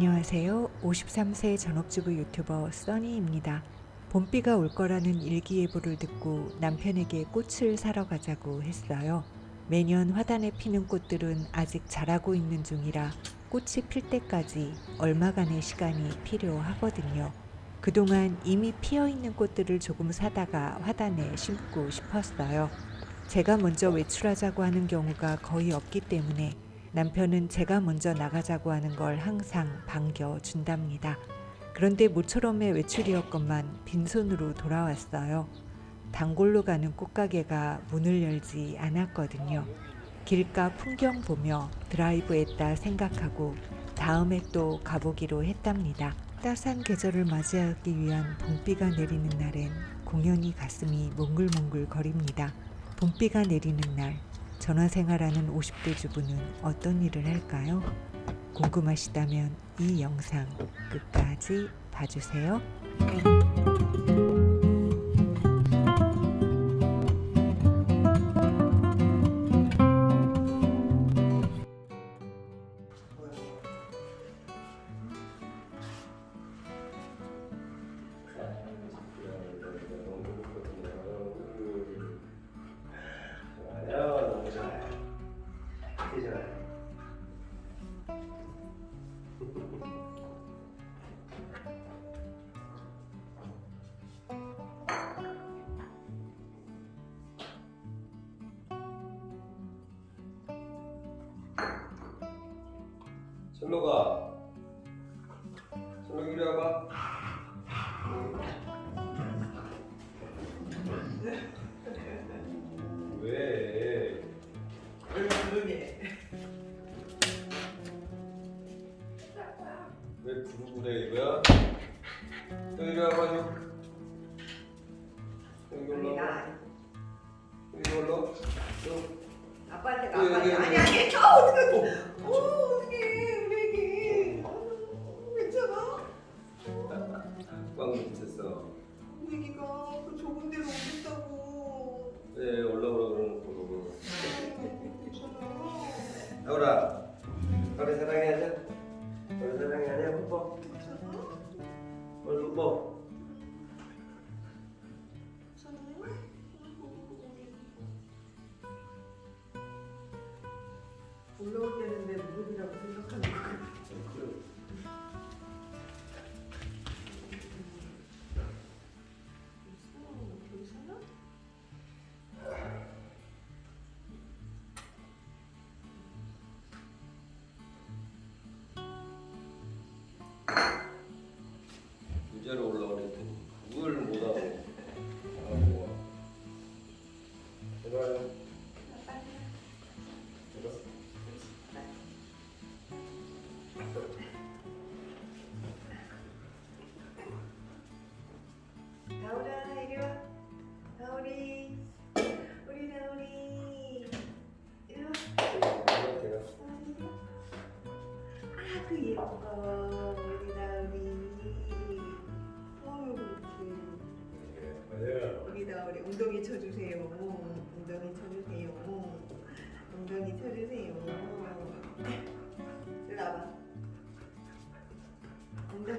안녕하세요. 53세 전업주부 유튜버 써니입니다. 봄비가 올 거라는 일기예보를 듣고 남편에게 꽃을 사러 가자고 했어요. 매년 화단에 피는 꽃들은 아직 자라고 있는 중이라 꽃이 필 때까지 얼마간의 시간이 필요하거든요. 그동안 이미 피어 있는 꽃들을 조금 사다가 화단에 심고 싶었어요. 제가 먼저 외출하자고 하는 경우가 거의 없기 때문에 남편은 제가 먼저 나가자고 하는 걸 항상 반겨준답니다. 그런데 모처럼의 외출이었건만 빈손으로 돌아왔어요. 단골로 가는 꽃가게가 문을 열지 않았거든요. 길가 풍경 보며 드라이브 했다 생각하고 다음에 또 가보기로 했답니다. 따스한 계절을 맞이하기 위한 봄비가 내리는 날엔 공연히 가슴이 몽글몽글 거립니다. 봄비가 내리는 날 전화 생활하는 50대 주부는 어떤 일을 할까요? 궁금하시다면 이 영상 끝까지 봐주세요. 철로가, 철로 이리 와봐. 왜? 왜 부르부래 이거야? 너 이리 와봐 좀 여기 올라 여기 올라 좀 아빠한테 예, 가. 예, 아니 예. 아니 아니. 아 어떡해. 어 어떡해 괜찮아. 나오라 너를 사랑해야지 너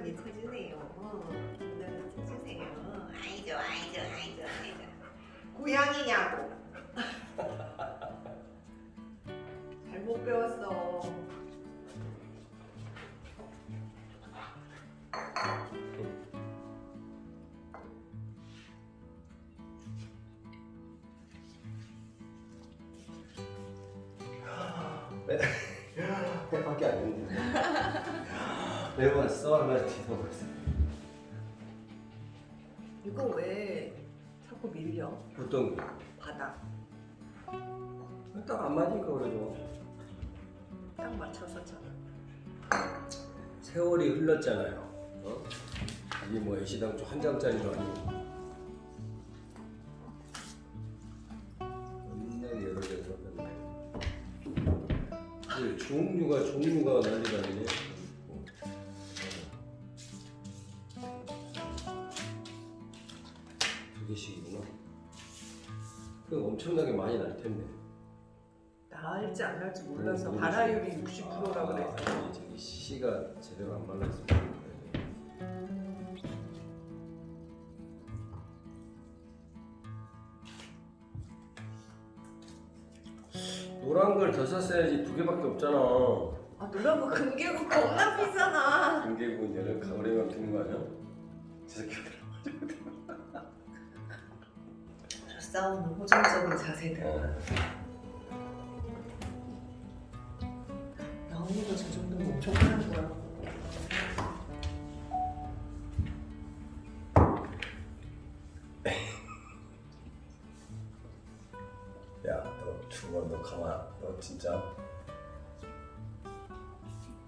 엉덩이 쳐주세요. 엉덩이 쳐주세요. 아이 좋아, 아이 좋아, 아이 좋아, 아이 좋아. 고양이냐고. 잘못 배웠어. 배밖에 안 되는데 매번 써 하나 뒤집어봤어 이거 왜 자꾸 밀려? 보통 바닥. 딱안 맞으니까 그러죠 딱 맞춰서 잖아. 세월이 흘렀잖아요. 어? 이게 뭐 애시당초 한 장짜리도 아니고. 겁나게 여러 개 들었는데 그 종류가 종류가 난리가 아니네 엄청나게 많이 날 텐데. 나 나을지 안 몰라서 음, 발화율이 60%라 그래서 아, 저기 씨가 제대로 안 말랐으면 노란 걸 더 샀어야지 두 개밖에 없잖아. 아 노란 거 금계국 겁나 비싸나 금계국은 얘를 가을에만 피는 거 아니야? 저새 싸우는 호전적인 자세들 어. 나온이가 저 정도면 엄청 하는 거야 야, 너 죽어, 너 가만, 너 진짜.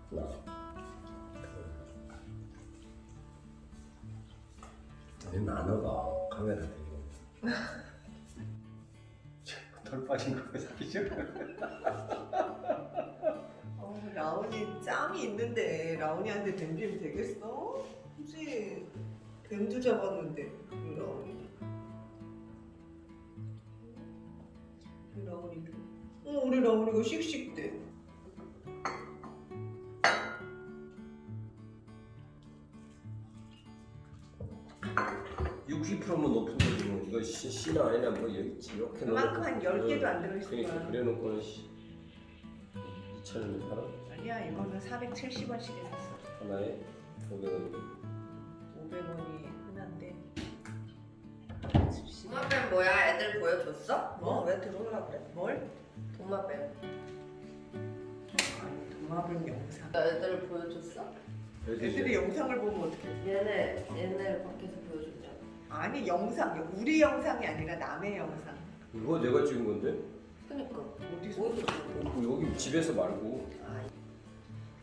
나. 너 나눠가 카메라 대고. 털 빠진 거 사기죠? 어, 라온이 짬이 있는데 라온이한테 뱀비면 되겠어? 굳이 뱀도 잡았는데 우리 라온이 우리 라온이도 어 우리 라온이가 씩씩대 60%면 높은 거지 뭐 이거 씨, 씨나 아니나 뭐 여기 이렇게 그만큼 한 넣어놓고. 10개도 안 들어있을 그러니까 거야. 그래놓고는 씨 2천원에 팔아? 아니야 이거는 470원씩에 샀어 하나에 500원 500원이 흔한데 도마뱀 뭐야? 애들 보여줬어? 뭐? 왜 들어오라 그래? 뭘? 도마뱀. 아니 도마뱀 영상 애들 보여줬어? 애들이 영상을 보면 어떡해 얘네 얘네 밖에서 보여줬잖아. 아니 영상 우리 영상이 아니라 남의 영상 이거 내가 찍은 건데? 그니까 어디서 어디서? 어, 여기 집에서 말고 아,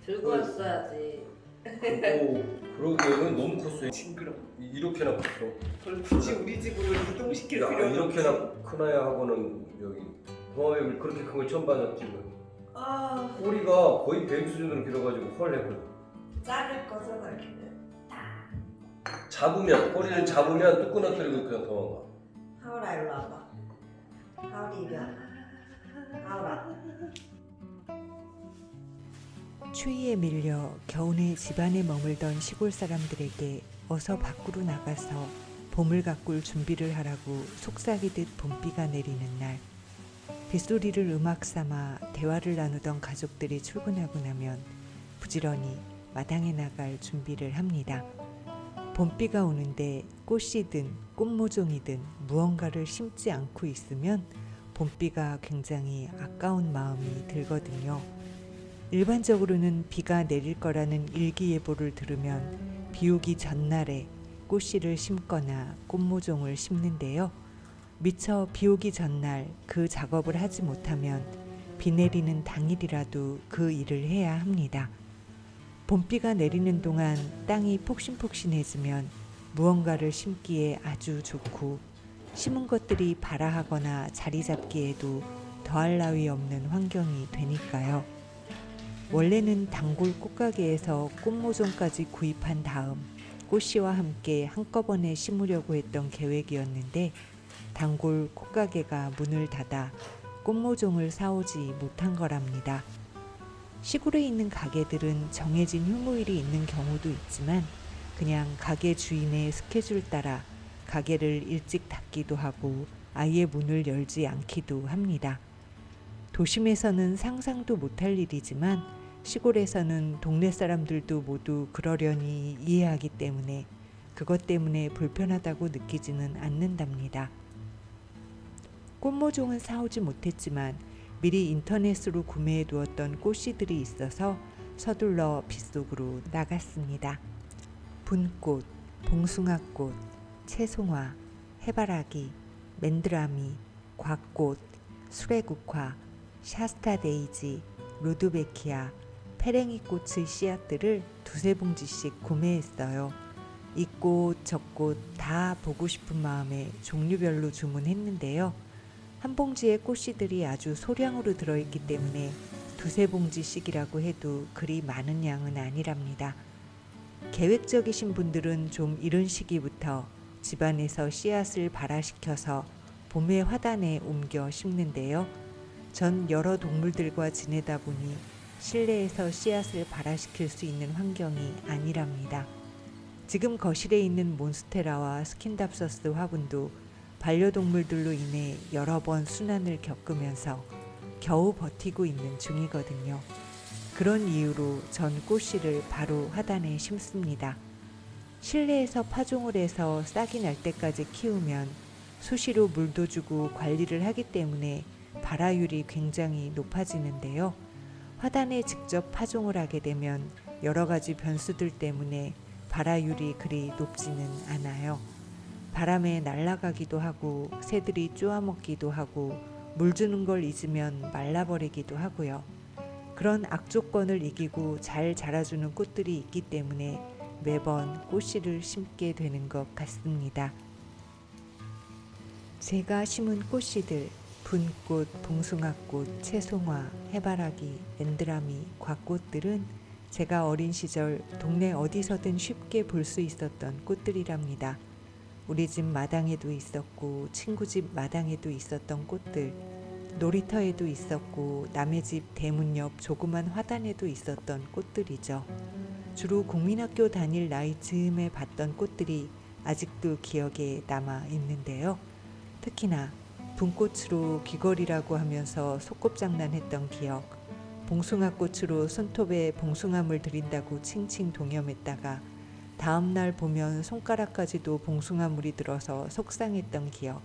들고 왔어야지. 오 그러기에는 너무 컸어 징그러 이렇게나 컸어 그걸 굳이 우리 집으로 이동시킬 야 필요는 이렇게나. 크나야 하고는 여기 동화뱀을 그렇게 큰 걸 처음 봤었지 뭐. 아 꼬리가 거의 뱀 수준으로 길어가지고 헐 했거든 자를 거잖아. 잡으면 꼬리를 잡으면 뚝 끊어뜨리고 그냥 도망가 하울아 일로 와봐. 하울이 이리 와봐. 하울아. 추위에 밀려 겨우내 집안에 머물던 시골 사람들에게 어서 밖으로 나가서 봄을 가꿀 준비를 하라고 속삭이듯 봄비가 내리는 날 빗소리를 음악 삼아 대화를 나누던 가족들이 출근하고 나면 부지런히 마당에 나갈 준비를 합니다. 봄비가 오는데 꽃이든 꽃모종이든 무언가를 심지 않고 있으면 봄비가 굉장히 아까운 마음이 들거든요. 일반적으로는 비가 내릴 거라는 일기예보를 들으면 비 오기 전날에 꽃씨를 심거나 꽃모종을 심는데요. 미처 비 오기 전날 그 작업을 하지 못하면 비 내리는 당일이라도 그 일을 해야 합니다. 봄비가 내리는 동안 땅이 폭신폭신해지면 무언가를 심기에 아주 좋고 심은 것들이 발아하거나 자리 잡기에도 더할 나위 없는 환경이 되니까요. 원래는 단골 꽃가게에서 꽃모종까지 구입한 다음 꽃씨와 함께 한꺼번에 심으려고 했던 계획이었는데 단골 꽃가게가 문을 닫아 꽃모종을 사오지 못한 거랍니다. 시골에 있는 가게들은 정해진 휴무일이 있는 경우도 있지만 그냥 가게 주인의 스케줄 따라 가게를 일찍 닫기도 하고 아예 문을 열지 않기도 합니다. 도심에서는 상상도 못할 일이지만 시골에서는 동네 사람들도 모두 그러려니 이해하기 때문에 그것 때문에 불편하다고 느끼지는 않는답니다. 꽃모종은 사오지 못했지만 미리 인터넷으로 구매해 두었던 꽃씨들이 있어서 서둘러 빗속으로 나갔습니다. 분꽃, 봉숭아꽃, 채송화, 해바라기, 맨드라미, 곽꽃, 수레국화, 샤스타데이지, 루드베키아, 페랭이 꽃의 씨앗들을 두세 봉지씩 구매했어요. 이 꽃, 저 꽃 다 보고 싶은 마음에 종류별로 주문했는데요. 한 봉지에 꽃씨들이 아주 소량으로 들어있기 때문에 두세 봉지씩이라고 해도 그리 많은 양은 아니랍니다. 계획적이신 분들은 좀 이른 시기부터 집안에서 씨앗을 발화시켜서 봄의 화단에 옮겨 심는데요. 전 여러 동물들과 지내다 보니 실내에서 씨앗을 발화시킬 수 있는 환경이 아니랍니다. 지금 거실에 있는 몬스테라와 스킨답서스 화분도 반려동물들로 인해 여러 번 순환을 겪으면서 겨우 버티고 있는 중이거든요. 그런 이유로 전 꽃씨를 바로 화단에 심습니다. 실내에서 파종을 해서 싹이 날 때까지 키우면 수시로 물도 주고 관리를 하기 때문에 발화율이 굉장히 높아지는데요. 화단에 직접 파종을 하게 되면 여러 가지 변수들 때문에 발화율이 그리 높지는 않아요. 바람에 날아가기도 하고 새들이 쪼아먹기도 하고 물 주는 걸 잊으면 말라버리기도 하고요. 그런 악조건을 이기고 잘 자라주는 꽃들이 있기 때문에 매번 꽃씨를 심게 되는 것 같습니다. 제가 심은 꽃씨들 분꽃, 봉숭아꽃, 채송화, 해바라기, 엔드라미, 곽꽃들은 제가 어린 시절 동네 어디서든 쉽게 볼 수 있었던 꽃들이랍니다. 우리 집 마당에도 있었고 친구 집 마당에도 있었던 꽃들 놀이터에도 있었고 남의 집 대문 옆 조그만 화단에도 있었던 꽃들이죠. 주로 국민학교 다닐 나이 즈음에 봤던 꽃들이 아직도 기억에 남아 있는데요. 특히나 분꽃으로 귀걸이라고 하면서 속곱장난했던 기억, 봉숭아꽃으로 손톱에 봉숭아물 들인다고 칭칭 동염했다가 다음 날 보면 손가락까지도 봉숭아 물이 들어서 속상했던 기억.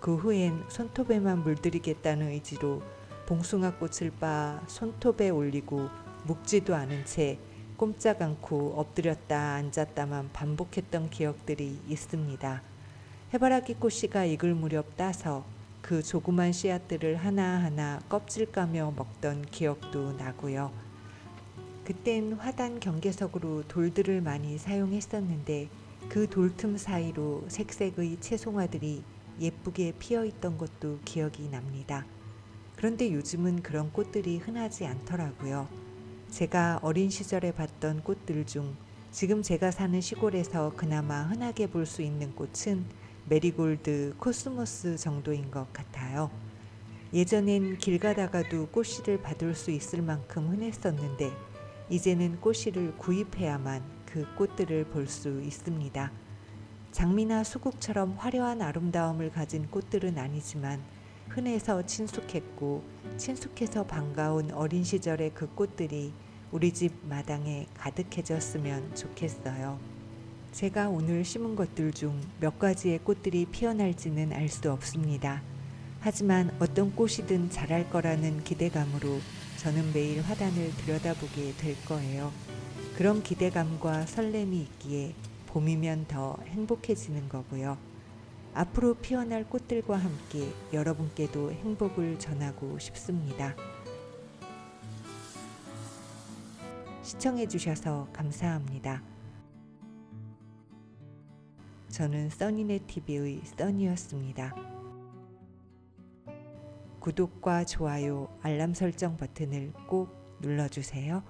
그 후엔 손톱에만 물들이겠다는 의지로 봉숭아 꽃을 빻아 손톱에 올리고 묵지도 않은 채 꼼짝 않고 엎드렸다 앉았다만 반복했던 기억들이 있습니다. 해바라기 꽃씨가 익을 무렵 따서 그 조그만 씨앗들을 하나하나 껍질 까며 먹던 기억도 나고요. 그땐 화단 경계석으로 돌들을 많이 사용했었는데 그 돌틈 사이로 색색의 채송화들이 예쁘게 피어 있던 것도 기억이 납니다. 그런데 요즘은 그런 꽃들이 흔하지 않더라고요. 제가 어린 시절에 봤던 꽃들 중 지금 제가 사는 시골에서 그나마 흔하게 볼 수 있는 꽃은 메리골드, 코스모스 정도인 것 같아요. 예전엔 길 가다가도 꽃씨를 받을 수 있을 만큼 흔했었는데 이제는 꽃씨를 구입해야만 그 꽃들을 볼 수 있습니다. 장미나 수국처럼 화려한 아름다움을 가진 꽃들은 아니지만 흔해서 친숙했고 친숙해서 반가운 어린 시절의 그 꽃들이 우리 집 마당에 가득해졌으면 좋겠어요. 제가 오늘 심은 것들 중 몇 가지의 꽃들이 피어날지는 알 수 없습니다. 하지만 어떤 꽃이든 자랄 거라는 기대감으로 저는 매일 화단을 들여다보게 될 거예요. 그런 기대감과 설렘이 있기에 봄이면 더 행복해지는 거고요. 앞으로 피어날 꽃들과 함께 여러분께도 행복을 전하고 싶습니다. 시청해주셔서 감사합니다. 저는 써니네 TV의 써니였습니다. 구독과 좋아요, 알람 설정 버튼을 꼭 눌러주세요.